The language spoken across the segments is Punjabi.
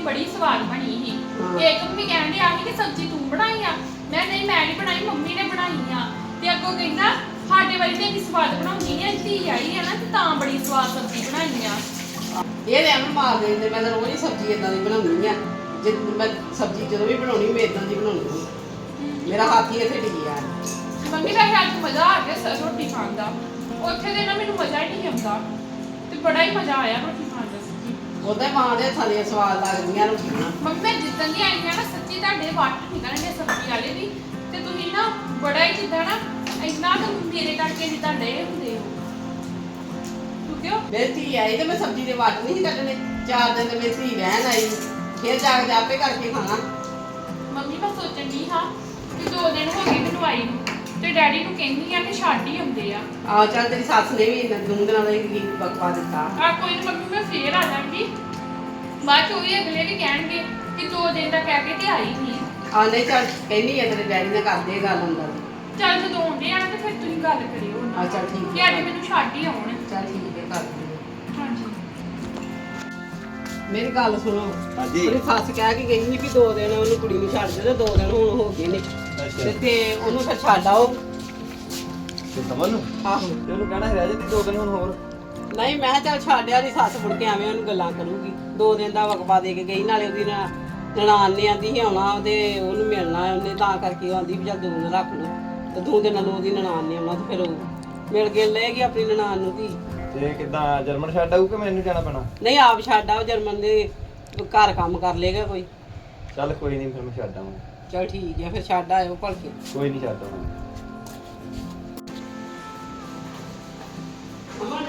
ਬੜੀ ਸਵਾਦ ਬਣੀ ਸੀ। ਇੱਕ ਮੰਮੀ ਕਹਿਣ ਡਈ ਆਹੀ ਕਿ ਸਬਜ਼ੀ ਤੂੰ ਬਣਾਈ ਆ। ਮੈਂ ਨਹੀਂ ਮੈਂ ਨਹੀਂ ਬਣਾਈ ਮੰਮੀ ਨੇ ਬਣਾਈ ਆ। ਤੇ ਅੱਗੋਂ ਕਹਿੰਦਾ ਸਾਡੇ ਵਾਲੀ ਤੇ ਇੰਨੀ ਸਵਾਦ ਬਣਾਉਂਦੀ ਨਹੀਂ ਧੀ ਆਈ ਆ ਨਾ ਤੇ ਤਾਂ ਬੜੀ ਸਵਾਦ ਸਬਜ਼ੀ ਬਣਾਈ ਆ। ਇਹ ਤੇ ਐਵੇਂ ਮਾਰ ਦਿੰਦੇ ਮੈਂ ਤਾਂ ਰੋਜ਼ ਹੀ ਸਬਜ਼ੀ ਇਦਾਂ ਦੀ ਬਣਾਉਂਦੀ ਆ। ਜੇ ਮੈਂ ਸਬਜ਼ੀ ਜਦੋਂ ਵੀ ਬਣਾਉਣੀ ਮੈਂ ਇਦਾਂ ਦੀ ਬਣਾਉਣੀ ਆ। ਮੇਰਾ ਹੱਥ ਹੀ ਇੱਥੇ ਟਿਕਿਆ ਮੰਮੀ ਦਾ ਅੱਜ ਮਜ਼ਾ ਆ ਗਿਆ ਸ- ਰੋਟੀ ਖਾਣ ਦਾ। ਉੱਥੇ ਦੇ ਨਾ ਮੈਨੂੰ ਮਜ਼ਾ ਹੀ ਨਹੀਂ ਆਉਂਦਾ। ਤੇ ਬੜਾ ਹੀ ਮਜ਼ਾ ਆਇਆ ਰੋਟੀ ਦਾ ਉਹਦੇ ਮਾਂ ਦੇ ਹੱਥਾਂ ਦੀਆਂ ਸਵਾਦ ਲੱਗਦੀਆਂ ਰੋਟੀਆਂ ਮੰਮੀ ਮੈਂ ਜਿੱਦਣ ਦੀ ਆਈ ਹਾਂ ਨਾ ਸੱਚੀ ਤੁਹਾਡੇ ਵੱਟ ਨਿਕਲਣਗੇ ਸਬਜ਼ੀ ਵਾਲੇ ਵੀ ਤੇ ਤੁਸੀਂ ਨਾ ਬੜਾ ਹੀ ਜਿੱਦਾਂ ਨਾ ਇੰਨਾ ਤਾਂ ਮੇਰੇ ਕਰਕੇ ਜਿੱਦਾਂ ਡੇ ਹੁੰਦੇ ਹੋ। ਤੂੰ ਕਿਉਂ ਧੀ ਆਈ ਤੇ ਮੈਂ ਸਬਜ਼ੀ ਦੇ ਵੱਟ ਨਹੀਂ ਸੀ ਕੱਢਣੇ। ਚਾਰ ਦਿਨ ਤੇ ਧੀ ਰਹਿਣ ਆਈ। ਫਿਰ ਜਾ ਕੇ ਆਪੇ ਕਰਕੇ ਖਾਣਾ। ਮੰਮੀ ਮੈਂ ਸੋਚਣ ਦੀ ਹਾਂ ਕਿ ਦੋ ਦਿਨ ਹੋ ਗਏ ਮੈਨੂੰ ਆਈ ਨੂੰ। ਤੇ ਡੈਡੀ ਨੂੰ ਕਹਿੰਦੀ ਆ ਕਿ ਛੱਡ ਹੀ ਹੁੰਦੇ ਆ। ਆ ਚੱਲ ਤੇਰੀ ਸੱਸ ਨੇ ਵੀ ਦੂੰਦਰਾਂ ਦਾ ਹੀ ਬਕਵਾ ਦਿੱਤਾ। ਆ ਕੋਈ ਨੀ ਮੰਮੀ ਮੈਂ ਫੇਰ ਆ ਜਾਵਾਂਗੀ। ਬਾਅਦ ਚ ਉਹ ਵੀ ਅਗਲੇ ਵੀ ਕਹਿਣਗੇ ਕਿ ਦੋ ਦਿਨ ਦਾ ਕਹਿ ਕੇ ਤੇ ਆਈ ਨਹੀਂ ਆ ਨਹੀਂ ਚੱਲ ਕਹਿੰਦੀ ਆ ਤੇਰੇ ਡੈਡੀ ਨਾਲ ਕਰਦੇ ਆ ਗੱਲ ਅੰਦਰ। ਚੱਲ ਜਦੋਂ ਆਉਂਦੇ ਆ ਨਾ ਤੇ ਫਿਰ ਤੁਸੀਂ ਗੱਲ ਕਰਿਓ। ਆ ਚੱਲ ਠੀਕ ਕਿ ਹੈ ਅੱਜ ਮੈਨੂੰ ਛੱਡ ਹੀ ਆਉਣ। ਚੱਲ ਠੀਕ ਹੈ ਕਰਦੀ ਆ। ਹਾਂਜੀ। ਮੇਰੀ ਗੱਲ ਸੁਣੋ। ਹਾਂਜੀ। ਉਹਦੀ ਸੱਸ ਕਹਿ ਕੇ ਗਈ ਸੀ ਵੀ ਦੋ ਦਿਨ ਉਹਨੂੰ ਕੁੜੀ ਨੂੰ ਛੱਡ ਦੇ ਤੇ ਦੋ ਦਿਨ ਹੁਣ ਹੋ ਗਏ ਨੇ। ਤੇ ਅੱਛਾ। ਤੇ ਉਹਨੂੰ ਫਿਰ ਛੱਡ ਆਓ। ਤੇ ਸਮਝ ਨੂੰ? ਆਹੋ। ਤੇ ਉਹਨੂੰ ਕਹਿਣਾ ਰਹਿ ਜਾਂਦੀ ਦੋ ਦਿਨ ਹੁਣ ਹੋਰ। ਨਹੀਂ ਮੈਂ ਕਿਹਾ ਚੱਲ ਛੱਡਿਆ ਦੀ ਸੱਸ ਮੁੜ ਕੇ ਐਵੇਂ ਉਹਨੂੰ ਗੱਲਾਂ ਕਰੂਗੀ। ਦੋ ਦਿਨ ਦਾ ਵਕਵਾ ਦੇ ਕੇ ਗਈ ਨਾਲੇ ਉਹਦੀ ਨਾ ਨਨਾਣ ਨੇ ਆਂਦੀ ਸੀ ਆਉਣਾ ਤੇ ਉਹਨੂੰ ਮਿਲਣਾ ਉਹਨੇ ਤਾਂ ਕਰਕੇ ਆਂਦੀ ਵੀ ਚੱਲ ਦੋ ਦਿਨ ਰੱਖ ਲਓ। ਤੇ ਦੋ ਦਿਨਾਂ ਨੂੰ ਉਹਦੀ ਨਨਾਣ ਨੇ ਆਉਣਾ ਤੇ ਫਿਰ ਉਹ ਮਿਲ ਕੇ ਲਏਗੀ ਆਪਣੀ ਨਨਾਣ ਨੂੰ ਦੀ ਤੇ ਕਿਦਾਂ ਜਰਮਨ ਛੱਡ ਆਊ ਕਿ ਮੈਨੂੰ ਜਾਣਾ ਪੈਣਾ? ਨਹੀਂ ਆਪ ਛੱਡ ਆਓ ਜਰਮਨ ਦੇ ਘਰ ਕੰਮ ਕਰ ਲੇਗਾ ਕੋਈ। ਚੱਲ ਕੋਈ ਨਹੀਂ ਫਿਰ ਮੈਂ ਛੱਡ ਆਵਾਂ ਚਲ ਠੀਕ ਹੈ ਫਿਰ ਛੱਡ ਆਇਓ ਭਲਕੇ। ਕੋਈ ਨਹੀਂ ਛੱਡ ਆਵਾਂ ਅਮਨ?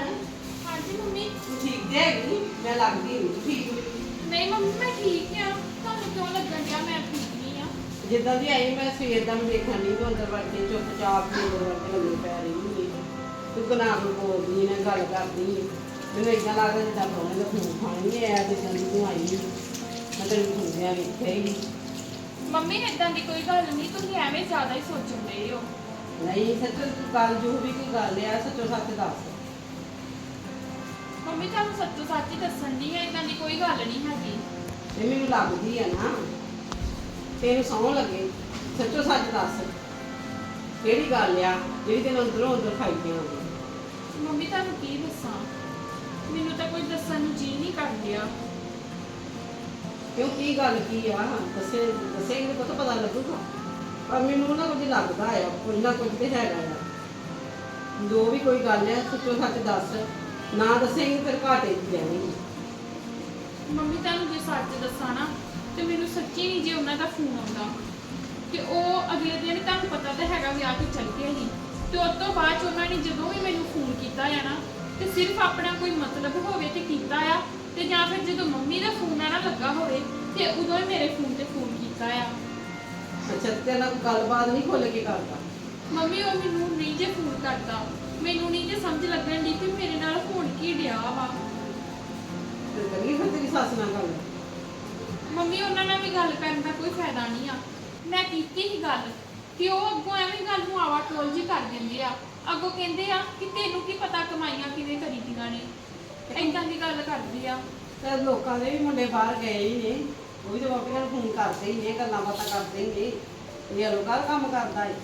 ਹਾਂਜੀ ਮੰਮੀ। ਤੂੰ ਠੀਕ ਹੈਗੀ ਮੈਂ ਲੱਗਦੀ ਨਹੀਂ ਤੂੰ ਠੀਕ ਹੋਈ। ਨਹੀਂ ਮੰਮੀ ਮੈਂ ਠੀਕ ਆ। ਤੁਹਾਨੂੰ ਕਿਉਂ ਲੱਗਣ ਡਿਆ? ਮੈਂ ਠੀਕ ਨਹੀਂ ਆ। ਜਿੱਦਾਂ ਦੀ ਆਈ ਮੈਂ ਸਵੇਰ ਦਾ ਮੈਂ ਦੇਖਣ ਨਹੀਂ ਤੂੰ ਅੰਦਰ ਵੜ ਕੇ ਚੁੱਪਚਾਪ ਹੀ ਅੰਦਰ ਵੜ ਕੇ ਲੰਮੇ ਪੈ ਰਹੀ ਹੁੰਦੀ ਤੂੰ ਕਨਾ ਨੂੰ ਬੋਲਦੀ ਨਾ ਗੱਲ ਕਰਦੀ। ਮੈਨੂੰ ਇਦਾਂ ਲੱਗਦਾ ਜਿੱਦਾਂ ਪ੍ਰੋਣੇ ਦਾ ਫੋਨ ਖਾਣੀ ਹੈ ਜਿੱਦਾਂ ਦੀ ਤੂੰ ਆਈ ਨੀ। ਮੈਂ ਤੈਨੂੰ ਸੁਣਿਆ ਵੇਖਿਆ ਹੀ ਨੀ। ਮੰਮੀ ਇਦਾਂ ਦੀ ਕੋਈ ਗੱਲ ਨਹੀਂ ਤੁਸੀਂ ਐਵੇਂ ਜ਼ਿਆਦਾ ਹੀ ਸੋਚਣ ਡਏ ਹੋ ਨਹੀਂ ਸੱਚ ਤੂੰ ਗੱਲ ਜੋ ਵੀ ਕੋਈ ਗੱਲ ਆ ਸੱਚੋ ਸੱਚ ਦੱਸ ਮੰਮੀ ਤੁਹਾਨੂੰ ਸੱਚੋ ਸੱਚ ਹੀ ਦੱਸਣ ਦੀ ਹੈ ਇਦਾਂ ਦੀ ਕੋਈ ਗੱਲ ਨਹੀਂ ਹੈਗੀ ਤੇ ਮੈਨੂੰ ਲੱਗਦੀ ਆ ਨਾ ਤੈਨੂੰ ਸੌਂ ਲੱਗੇ ਸੱਚੋ ਸੱਚ ਦੱਸ ਕਿਹੜੀ ਗੱਲ ਆ ਜਿਹੜੀ ਤੈਨੂੰ ਅੰਦਰੋਂ ਅੰਦਰ ਖਾਈ ਜਾਂਦੀ ਮੰਮੀ ਤੁਹਾਨੂੰ ਕੀ ਦੱਸਾਂ? ਮੈਨੂੰ ਤਾਂ ਕੋਈ ਦੱਸਣ ਨੂੰ ਜੀ ਨਹੀਂ ਕਰ ਰਿਹਾ। ਕਿਉਂ ਕੀ ਗੱਲ ਕੀ ਆ? ਦੱਸੇ ਦੱਸੇਂਗੇ ਤਾਂ ਪਤਾ ਲੱਗੂਗਾ। ਪਰ ਮੈਨੂੰ ਨਾ ਕੁਝ ਲੱਗਦਾ ਆ ਨਾ ਕੁਝ ਤੇ ਹੈਗਾ ਆ। ਜੋ ਵੀ ਕੋਈ ਗੱਲ ਹੈ ਸੱਚੋ ਸੱਚ ਦੱਸ। ਨਾ ਦੱਸੇਂਗੇ ਫਿਰ ਘਾਟੇ ਦੀ ਜਾਵੇਂਗੀ ਮੰਮੀ ਤੁਹਾਨੂੰ ਜੇ ਸੱਚ ਦੱਸਾਂ ਨਾ ਤੇ ਮੈਨੂੰ ਸੱਚੀ ਨਹੀਂ ਜੇ ਉਹਨਾਂ ਦਾ ਫੋਨ ਆਉਂਦਾ। ਕਿ ਉਹ ਅਗਲੇ ਦਿਨ ਤੁਹਾਨੂੰ ਪਤਾ ਤਾਂ ਹੈਗਾ ਵਿਆਹ ਕੇ ਚੱਲ ਗਏ ਸੀ। ਤੇ ਉਸ ਤੋਂ ਬਾਅਦ 'ਚ ਉਹਨਾਂ ਨੇ ਜਦੋਂ ਫੋਨ ਕੀਤਾ ਆ ਨਾ ਤੇ ਸਿਰਫ ਆਪਣਾ ਕੋਈ ਮਤਲਬ ਹੋਵੇ ਤੇ ਕੀਤਾ ਆ ਤੇ ਜਾਂ ਫਿਰ ਜਦੋਂ ਮੰਮੀ ਦਾ ਫੋਨ ਆ ਨਾ ਲੱਗਾ ਹੋਵੇ ਤੇ ਉਦੋਂ ਹੀ ਮੇਰੇ ਫੋਨ ਤੇ ਫੋਨ ਕੀਤਾ ਆ। ਅੱਛਾ ਤੇ ਨਾਲ ਗੱਲਬਾਤ ਨਹੀਂ ਖੁੱਲ ਕੇ ਕਰਦਾ? ਮੰਮੀ ਉਹ ਮੈਨੂੰ ਨਹੀਂ ਜੇ ਫੋਨ ਕਰਦਾ। ਮੈਨੂੰ ਨਹੀਂ ਜੇ ਸਮਝ ਲੱਗਣ ਦੀ ਕਿ ਮੇਰੇ ਨਾਲ ਹੋਣ ਕੀ ਡਿਆ ਵਾ। ਤੇ ਕਰੀ ਫਿਰ ਤੇਰੀ ਸੱਸ ਨਾਲ ਗੱਲ। ਮੰਮੀ ਉਹਨਾਂ ਨਾਲ ਵੀ ਗੱਲ ਕਰਨ ਦਾ ਕੋਈ ਫਾਇਦਾ ਨਹੀਂ ਆ। ਮੈਂ ਕੀਤੀ ਹੀ ਗੱਲ ਕਿ ਉਹ ਅੱਗੋਂ ਐਵੇਂ ਗੱਲ ਨੂੰ ਆਵਾ ਟੋਲ ਜੀ ਕਰ ਦਿੰਦੇ ਆ। ਅੱਗੋਂ ਕਹਿੰਦੇ ਆ ਕਿ ਤੈਨੂੰ ਕੀ ਪਤਾ ਕਮਾਈਆਂ ਕਿਵੇਂ ਕਰੀ ਦੀਆਂ ਨੇ। ਏਦਾਂ ਦੀ ਗੱਲ ਕਰਦੀ ਆ। ਤੇ ਲੋਕਾਂ ਦੇ ਵੀ ਮੁੰਡੇ ਬਾਹਰ ਗਏ ਹੀ ਨੇ। ਉਹ ਵੀ ਤਾਂ ਆਪਣੀਆਂ ਨੂੰ ਫੋਨ ਕਰਦੇ ਹੀ ਨੇ ਗੱਲਾਂ ਬਾਤਾਂ ਕਰਦੇ ਹੀ ਨੇ। ਇਹ ਲੋਕਾਂ ਦਾ ਕੰਮ ਕਰਦਾ ਹੈ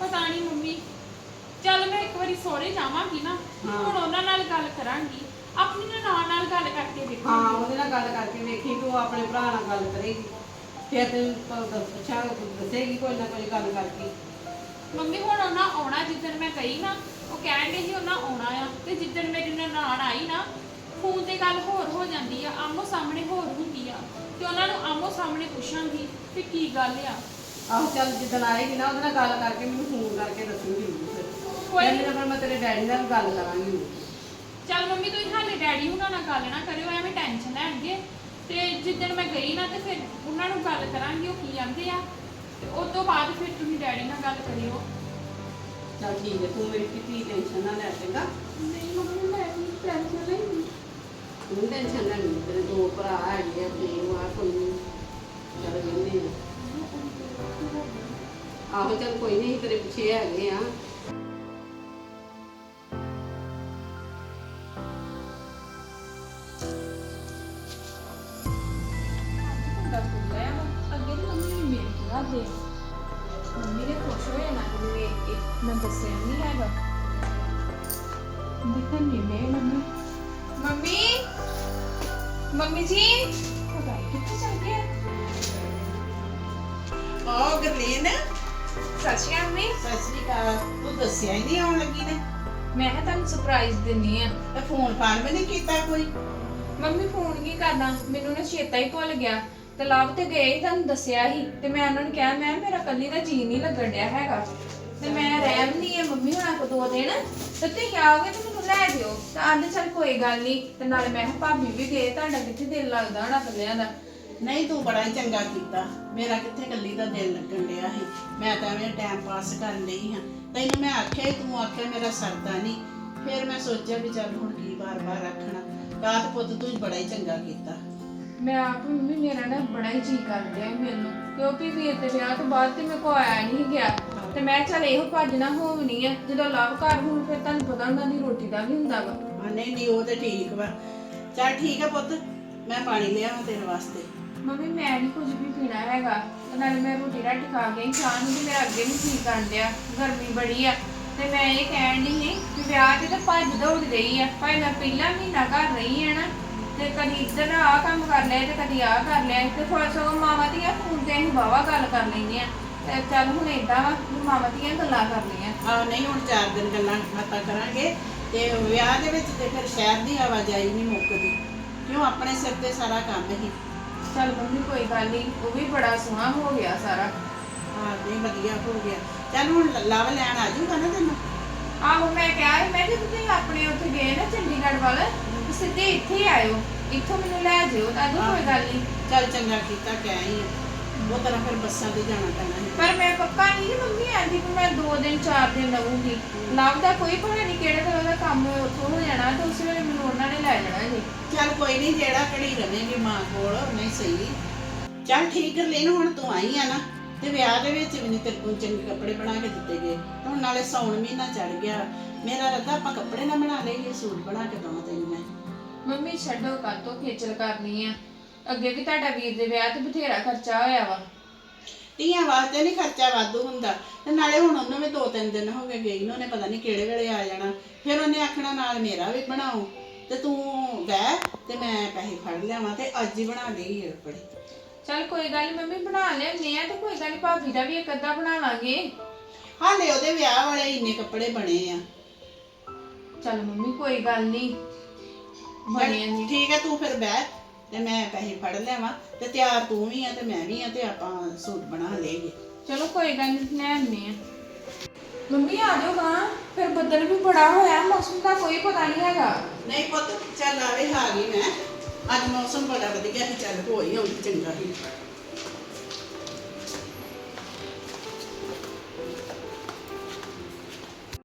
ਪਤਾ ਨਹੀਂ ਮੰਮੀ ਚੱਲ ਮੈਂ ਇੱਕ ਵਾਰੀ ਸਹੁਰੇ ਜਾਵਾਂਗੀ ਨਾ ਹਾਂ। ਹੁਣ ਉਹਨਾਂ ਨਾਲ ਗੱਲ ਕਰਾਂਗੀ। ਆਪਣੀ ਨਨਾਣ ਨਾਲ ਗੱਲ ਕਰਕੇ ਹਾਂ ਦੇਖਾਂਗੀ ਉਹਦੇ ਨਾਲ ਗੱਲ ਕਰਕੇ ਵੇਖੀ ਕਿ ਉਹ ਆਪਣੇ ਭਰਾ ਨਾਲ ਗੱਲ ਕਰੇਗੀ। ਫਿਰ ਤੈਨੂੰ ਪ- ਦੱਸ ਪੁੱਛਾਂ ਦੱਸੇਗੀ ਕੋਈ ਨਾ ਕੋਈ ਗੱਲ ਕਰਕੇ। ਮੰਮੀ ਹੁਣ ਉਹਨਾਂ ਆਉਣਾ ਜਿੱਦਣ ਮੈਂ ਗਈ ਨਾ ਉਹ ਕਹਿਣ ਦੇ ਸੀ ਉਹਨਾਂ ਆਉਣਾ ਆ ਤੇ ਜਿੱਦਣ ਮੇਰੀ ਨਨਾਣ ਆਈ ਨਾ ਫੋਨ ਤੇ ਗੱਲ ਹੋਰ ਹੋ ਜਾਂਦੀ ਆ ਆਮੋ ਸਾਹਮਣੇ ਹੋਰ ਹੁੰਦੀ ਆ ਤੇ ਉਹਨਾਂ ਨੂੰ ਆਮੋ ਸਾਹਮਣੇ ਪੁੱਛਾਂਗੀ ਕਿ ਕੀ ਗੱਲ ਆ। ਆਹੋ ਚੱਲ ਜਿੱਦਣ ਆਏਗੀ ਨਾ ਉਹਦੇ ਨਾਲ ਗੱਲ ਕਰਕੇ ਮੈਨੂੰ ਫੋਨ ਕਰਕੇ ਦੱਸੂਗੀ। ਫਿਰ ਕੋਈ। ਨਹੀਂ ਮੈਂ ਤੇਰੇ ਡੈਡੀ ਨਾਲ ਗੱਲ ਕਰਾਂਗੀ। ਚੱਲ ਮੰਮੀ ਤੁਸੀਂ ਹਾਲੇ ਡੈਡੀ ਉਹਨਾਂ ਨਾਲ ਗੱਲ ਨਾ ਕਰਿਓ ਐਵੇਂ ਟੈਨਸ਼ਨ ਲੈਣਗੇ ਤੇ ਜਿੱਦਣ ਮੈਂ ਗਈ ਨਾ ਤੇ ਫਿਰ ਉਹਨਾਂ ਨੂੰ ਗੱਲ ਕਰਾਂਗੀ ਉਹ ਕੀ ਕਹਿੰਦੇ ਆ? ਤੇ ਉਸ ਤੋਂ ਬਾਅਦ ਫਿਰ ਤੁਸੀਂ ਡੈਡੀ ਨਾਲ ਗੱਲ ਕਰਿਓ। ਚੱਲ ਠੀਕ ਹੈ ਤੂੰ ਮੇਰੀ ਕਿਤੇ ਟੈਨਸ਼ਨ ਨਾ ਲੈ ਚੰਗਾ। ਨਹੀਂ ਮੰਮੀ ਮੈਂ ਟੈਨਸ਼ਨ ਨਹੀਂ ਤੂੰ ਟੈਨਸ਼ਨ ਨਾ ਲਈ ਤੇਰੇ ਦੋ ਭਰਾ ਹੈਗੇ ਆ ਤੇ ਉਹ ਆ ਕੋਈ ਨੀ। ਚੱਲ ਕਹਿੰਦੇ ਆ। ਆਹੋ ਚੱਲ ਕੋਈ ਨਹੀਂ ਤੇਰੇ ਪਿੱਛੇ ਹੈਗੇ ਆ। ਮੁੰਡਾ ਕੁੜਿਆ ਵਾ। ਤੇ ਮੰਮੀ ਨੇ ਮੇਰੇ ਕੋਲ ਆਦੇ ਮੰਮੀ ਨੇ ਖੁਸ਼ ਹੋ ਜਾਣਾ ਮੈਨੂੰ ਵੇਖ ਕੇ ਮੈਂ ਦੱਸਿਆ ਨਹੀਂ ਹੈਗਾ। ਦੇਖਣ ਨਹੀਂ ਮੈਂ ਮੰਮੀ। ਮੰਮੀ? ਮੰਮੀ ਜੀ? ਪਤਾ ਨੀ ਕਿੱਥੇ ਚਲ ਗਿਆ? ਓ ਗਰਲੀਨ। ਸਤਿ ਸ਼੍ਰੀ ਅਕਾਲ ਮੰਮੀ। ਸਤਿ ਸ੍ਰੀ ਅਕਾਲ। ਤੂੰ ਦੱਸਿਆ ਹੀ ਨਹੀਂ ਆਉਣ ਲੱਗੀ ਨੇ। ਮੈਂ ਕਿਹਾ ਤੁਹਾਨੂੰ ਸਰਪ੍ਰਾਈਜ਼ ਦਿੰਨੀ ਆ। ਤੇ ਫੋਨ ਫਾਨ ਵੀ ਨਹੀਂ ਕੀਤਾ ਕੋਈ? ਮੰਮੀ ਫੋਨ ਕੀ ਕਰਨਾ। ਮੈਨੂੰ ਨਾ ਚੇਤਾ ਹੀ ਭੁੱਲ ਗਿਆ। ਤੇ ਲਵ ਤੇ ਗਏ ਹੀ ਤੁਹਾਨੂੰ ਦੱਸਿਆ ਸੀ ਤੇ ਮੈਂ ਉਹਨਾਂ ਨੂੰ ਕਿਹਾ ਮੈਂ ਮੇਰਾ ਕੱਲੀ ਦਾ ਜੀ ਨਹੀਂ ਲੱਗਣ ਡਿਆ ਹੈਗਾ। ਤੇ ਮੈਂ ਰਹਿਮ ਨਹੀਂ ਆ ਮੰਮੀ ਹੁਣਾਂ ਕੋ ਦੋ ਦਿਨ ਤੇ ਤੁਸੀਂ ਆਓਗੇ ਤੇ ਮੈਨੂੰ ਲੈ ਜਿਓ ਤਾਂ ਆਂਦੇ ਚੱਲ ਕੋਈ ਗੱਲ ਨਹੀਂ ਤੇ ਨਾਲੇ ਮੈਂ ਕਿਹਾ ਭਾਬੀ ਵੀ ਗਏ ਤੁਹਾਡਾ ਕਿੱਥੇ ਦਿਲ ਲੱਗਦਾ ਹੋਣਾ ਕੱਲਿਆਂ ਦਾ? ਨਹੀਂ ਤੂੰ ਬੜਾ ਹੀ ਚੰਗਾ ਕੀਤਾ। ਮੇਰਾ ਕਿੱਥੇ ਕੱਲੀ ਦਾ ਦਿਲ ਲੱਗਣ ਡਿਆ ਸੀ? ਮੈਂ ਤਾਂ ਐਵੇਂ ਟਾਈਮ ਪਾਸ ਕਰਨ ਲਈ ਹਾਂ। ਤੈਨੂੰ ਮੈਂ ਆਖਿਆ ਸੀ, ਤੂੰ ਆਖਿਆ ਮੇਰਾ ਸਰਦਾ ਨਹੀਂ। ਫਿਰ ਮੈਂ ਸੋਚਿਆ ਵੀ ਚੱਲ ਹੁਣ ਕੀ ਬਾਰ-ਬਾਰ ਰੱਖਣਾ ਰਾਤ ਪੁੱਤ ਤੂੰ ਬੜਾ ਹੀ ਚੰਗਾ ਕੀਤਾ। ਮੈਂ ਆਪ ਮੰਮੀ ਮੇਰਾ ਨਾ ਬੜਾ ਹੀ ਜੀ ਕਰ ਰਿਹਾ ਮੈਨੂੰ ਕਿਉਂਕਿ ਵੀਰ ਦੇ ਵਿਆਹ ਤੋਂ ਬਾਅਦ ਤੇ ਮੇਰੇ ਕੋ ਆਇਆ ਨਹੀਂ ਗਿਆ। ਤੇ ਮੈਂ ਚੱਲ ਇਹੋ ਭੱਜ ਨਾ ਹੋਵਣੀ ਆ ਜਦੋਂ ਲਵ ਘਰ ਹੁਣ ਫਿਰ ਤੁਹਾਨੂੰ ਪਤਾ ਉਹਨਾਂ ਦੀ ਰੋਟੀ ਦਾ ਵੀ ਹੁੰਦਾ ਵਾ। ਹਾਂ ਨਹੀਂ ਨਹੀਂ ਉਹ ਤੇ ਠੀਕ ਵਾ। ਚੱਲ ਠੀਕ ਆ ਪੁੱਤ ਮੈਂ ਪਾਣੀ ਲਿਆਵਾਂ ਤੇਰੇ ਵਾਸਤੇ। ਮੰਮੀ ਮੈਂ ਨਹੀਂ ਕੁਝ ਵੀ ਪੀਣਾ ਹੈਗਾ। ਤੇ ਨਾਲੇ ਮੈਂ ਰੋਟੀ ਰਾਟੀ ਖਾ ਗਈ ਚਾਹ ਨੂੰ ਤੇ ਮੇਰਾ ਅੱਗੇ ਨਹੀਂ ਠੀਕ ਕਰਨ ਡਿਆ। ਗਰਮੀ ਬੜੀ ਆ। ਤੇ ਮੈਂ ਇਹ ਕਹਿਣ ਦੀ ਸੀ ਕਿ ਵਿਆਹ ਤੇ ਤਾਂ ਭੱਜ ਦੌੜ ਰਹੀ ਆ ਭਾਈ ਮੈਂ ਪਹਿਲਾ ਮਹੀਨਾ ਘਰ ਰਹੀ ਆ ਨਾ ਤੇ ਕਦੀ ਇੱਧਰ ਆ ਕੰਮ ਕਰ ਲਿਆ ਤੇ ਕਦੀ ਆ ਕਰ ਲਿਆ। ਤੇ ਫਿਰ ਸਗੋਂ ਮਾਵਾਂ ਦੀਆਂ ਫੋਨ ਤੇ ਅਸੀਂ ਬਾਵਾ ਗੱਲ ਕਰ ਲੈਂਦੇ ਆ ਤੇ ਚੱਲ ਹੁਣ ਏਦਾਂ ਵਾ ਕਿ ਮਾਵਾਂ ਦੀਆਂ ਗੱਲਾਂ ਕਰ ਲਈਆਂ। ਆ ਨਹੀਂ ਹੁਣ ਚਾਰ ਦਿਨ ਗੱਲਾਂ ਬਾਤਾਂ ਕਰਾਂਗੇ ਤੇ ਵਿਆਹ ਦੇ ਵਿੱਚ ਤੇ ਫਿਰ ਸ਼ਹਿਰ ਦੀ ਆਵਾਜਾਈ ਨਹੀਂ ਮੁੱਕਦੀ। ਕਿਉਂ? ਆਪਣੇ ਸਿਰ ਤੇ ਸਾਰਾ ਕੰਮ ਹੀ। ਚੱਲ ਮੰਮੀ ਕੋਈ ਗੱਲ ਨਹੀਂ ਉਹ ਵੀ ਬੜਾ ਸੋਹਣਾ ਹੋ ਗਿਆ ਸਾਰਾ। ਹਾਂ ਨਹੀਂ ਵਧੀਆ ਹੋ ਗਿਆ। ਚੱਲ ਹੁਣ ਲਵ ਲੈਣ ਆ ਜਾਊਗਾ ਨਾ ਤੈਨੂੰ? ਆਹੋ ਮੈਂ ਕਿਹਾ ਸੀ, ਮੈਂ ਕਿ ਤੁਸੀਂ ਆਪਣੇ ਉੱਥੇ ਗਏ ਨਾ ਚੰਡੀਗੜ੍ਹ ਵੱਲ? ਤੇ ਸਿੱਧੇ ਇੱਥੇ ਹੀ ਆਇਓ। ਇੱਥੋਂ ਮੈਨੂੰ ਲੈ ਜਿਓ ਤਾਂ ਅਦੋਂ ਕੋਈ ਗੱਲ ਨਹੀਂ ਚੱਲ ਚੰਗਾ ਕੀਤਾ ਕਹਿ ਹੀ। ਉਹ ਤਰ੍ਹਾਂ ਫਿਰ ਬੱਸਾਂ ਤੇ ਜਾਣਾ ਪੈਣਾ ਹੈ ਪਰ ਮੈਂ ਪੱਕਾ ਨਹੀਂ ਮੰਮੀ ਆਂਦੀ ਕਿ ਮੈਂ 2 ਦਿਨ 4 ਦਿਨ ਰਹੂੰਗੀ। ਲਵ ਦਾ ਕੋਈ ਪਤਾ ਨਹੀਂ ਕਿਹੜੇ ਤਰ੍ਹਾਂ ਦਾ ਕੰਮ ਉੱਥੋਂ ਹੋ ਜਾਣਾ ਤੇ ਉਸ ਵੇਲੇ ਮੈਨੂੰ ਉਹਨਾਂ ਨੇ ਲੈ ਜਾਣਾ ਜੀ ਚੱਲ ਕੋਈ ਨਹੀਂ ਜਿਹੜਾ ਘੜੀ ਰਵੇਂਗੀ ਮਾਂ ਕੋਲ ਨਹੀਂ ਸਹੀ। ਚੱਲ ਠੀਕ ਕਰ ਲੈਣ ਹੁਣ ਤੂੰ ਆਈ ਆ ਨਾ ਤੇ ਵਿਆਹ ਦੇ ਵਿੱਚ ਵੀ ਨਹੀਂ ਤੇਰੇ ਕੋਲ ਚੰਗੇ ਕੱਪੜੇ ਬਣਾ ਕੇ ਦਿੱਤੇ ਗਏ। ਹੁਣ ਨਾਲੇ ਸੌਣ ਮਹੀਨਾ ਚੜ ਗਿਆ। ਮੇਰਾ ਰੱਦਾ ਆਪਾਂ ਕੱਪੜੇ ਨਾ ਬਣਾ ਲਈਏ ਸੂਟ ਬਣਾ ਕੇ ਦਵਾਂ ਤੈਨੂੰ ਮੈਂ। ਮੰਮੀ ਛੱਡੋ ਕਾਤੋਂ ਖੇਚਲ ਕਰਨੀ ਆ। ਅੱਗੇ ਵੀ ਤੁਹਾਡਾ ਵੀਰ ਦੇ ਵਿਆਹ ਤੇ ਬਥੇਰਾ ਖਰਚਾ ਹੋਇਆ ਵਾ। ਧੀਆਂ ਵਾਸਤੇ ਨਹੀਂ ਖਰਚਾ ਵਾਧੂ ਹੁੰਦਾ। ਤੇ ਨਾਲੇ ਹੁਣ ਉਹਨੂੰ ਵੀ ਦੋ ਤਿੰਨ ਦਿਨ ਹੋ ਗਏ ਗਈ ਨੂੰ ਉਹਨੇ ਪਤਾ ਨਹੀਂ ਕਿਹੜੇ ਵੇਲੇ ਆ ਜਾਣਾ। ਫਿਰ ਉਹਨੇ ਆਖਣਾ ਨਾਲ ਮੇਰਾ ਵੀ ਬਣਾਓ। ਤੇ ਤੂੰ ਬਹਿ ਤੇ ਮੈਂ ਪੈਸੇ ਫੜ ਲਿਆਵਾਂ ਤੇ ਅੱਜ ਹੀ ਬਣਾ ਲਈ ਕੱਪੜੇ। ਚੱਲ ਕੋਈ ਗੱਲ ਨੀ ਮੰਮੀ ਬਣਾ ਲੈਣੇ ਆ ਤੇ ਕੋਈ ਗੱਲ ਨੀ ਭਾਬੀ ਦਾ ਵੀ ਇੱਕ ਅੱਧਾ ਬਣਾ ਲਾਂਗੇ। ਹਾਲੇ ਉਹਦੇ ਵਿਆਹ ਵਾਲੇ ਇੰਨੇ ਕੱਪੜੇ ਬਣੇ ਆ। ਚੱਲ ਮੰਮੀ ਕੋਈ ਗੱਲ ਨਹੀਂ ਬਣੇ ਨਹੀਂ ਠੀਕ ਹੈ ਤੂੰ ਫਿਰ ਬਹਿ ਤੇ ਮੈਂ ਪੈਸੇ ਫੜ ਲਿਆਵਾਂ ਤੇ ਤਿਆਰ ਤੂੰ ਵੀ ਆ ਤੇ ਮੈਂ ਵੀ ਆ ਤੇ ਆਪਾਂ ਸੂਟ ਬਣਾ ਲਏਗੇ ਚਲੋ ਕੋਈ ਗੱਲ ਨਹੀਂ ਲੈ ਆਉਂਦੇ ਆ। ਮੰਮੀ ਆ ਜਾਓ ਹਾਂ ਫਿਰ ਬੱਦਲ ਵੀ ਬੜਾ ਹੋਇਆ ਮੌਸਮ ਦਾ ਕੋਈ ਪਤਾ ਨਹੀਂ ਹੈਗਾ। ਨਹੀਂ ਪੁੱਤ ਚੱਲ ਆਵੇ ਆ ਗਈ ਮੈਂ। ਅੱਜ ਮੌਸਮ ਬੜਾ ਵਧੀਆ ਸੀ ਚੱਲ ਹੋਈ ਹੁਣ ਚੰਗਾ ਸੀ